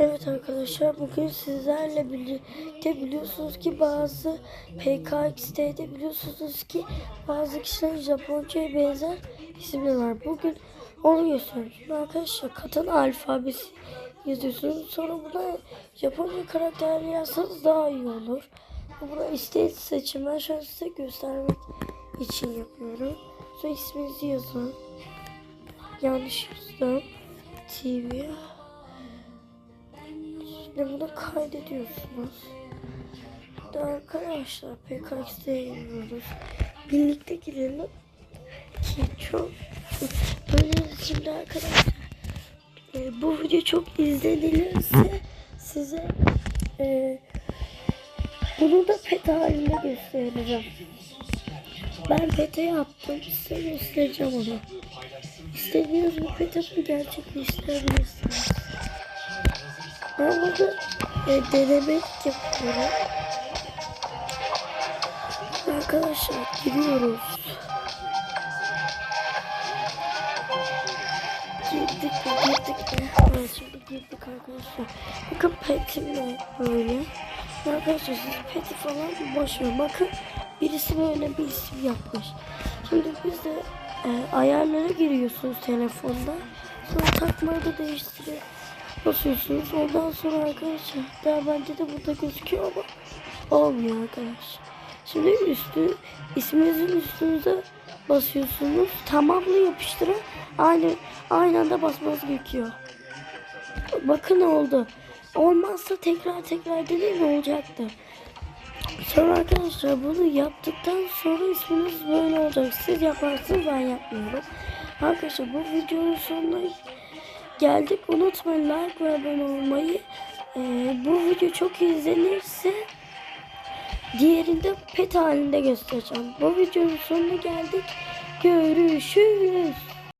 Evet arkadaşlar bugün sizlerle birlikte biliyorsunuz ki bazı PKX'de biliyorsunuz ki bazı kişilerin Japonca'ya benzer isimleri var. Bugün onu göstereceğim. Arkadaşlar katan alfabesi yazıyorsunuz. Sonra buna Japonca karakterleri yazsanız daha iyi olur. Buna istediğiniz seçim. Ben şu an size göstermek için yapıyorum. Sonra isminizi yazın. Yanlış yazdım. TV. Şimdi bunu kaydediyorsunuz. Şimdi arkadaşlar PKX'ye giriyoruz. Birlikte girelim. Ki çok böyle şimdi arkadaşlar e, bu video çok izlenilirse size e, bunu da pet halinde göstereceğim. Ben pete yaptım. Size göstereceğim onu. İstediğiniz bir peti gerçekleştirebilirsiniz. Ben burada e, denemek yapıyorum. Arkadaşlar giriyoruz. Girdik mi girdik mi? Evet şimdi girdik arkadaşlar. Bakın petim de böyle. Arkadaşlar siz peti falan boş ver. Bakın birisi böyle bir isim yapmış. Şimdi biz de e, ayarlara giriyorsunuz telefonda. Sonra takmayı da değiştiriyor basıyorsunuz. Ondan sonra arkadaşlar daha bence de burada gözüküyor ama olmuyor arkadaşlar. Şimdi üstü isminizin üstünüze basıyorsunuz. Tamamla yapıştırın. Aynı aynı anda basmanız gerekiyor. Bakın oldu. Olmazsa tekrar tekrar deneyin olacaktı. Sonra arkadaşlar bunu yaptıktan sonra isminiz böyle olacak. Siz yaparsınız ben yapmıyorum. Arkadaşlar bu videonun sonuna geldik. Unutmayın like ve abone olmayı. Ee, bu video çok izlenirse diğerinde pet halinde göstereceğim. Bu videonun sonuna geldik. Görüşürüz.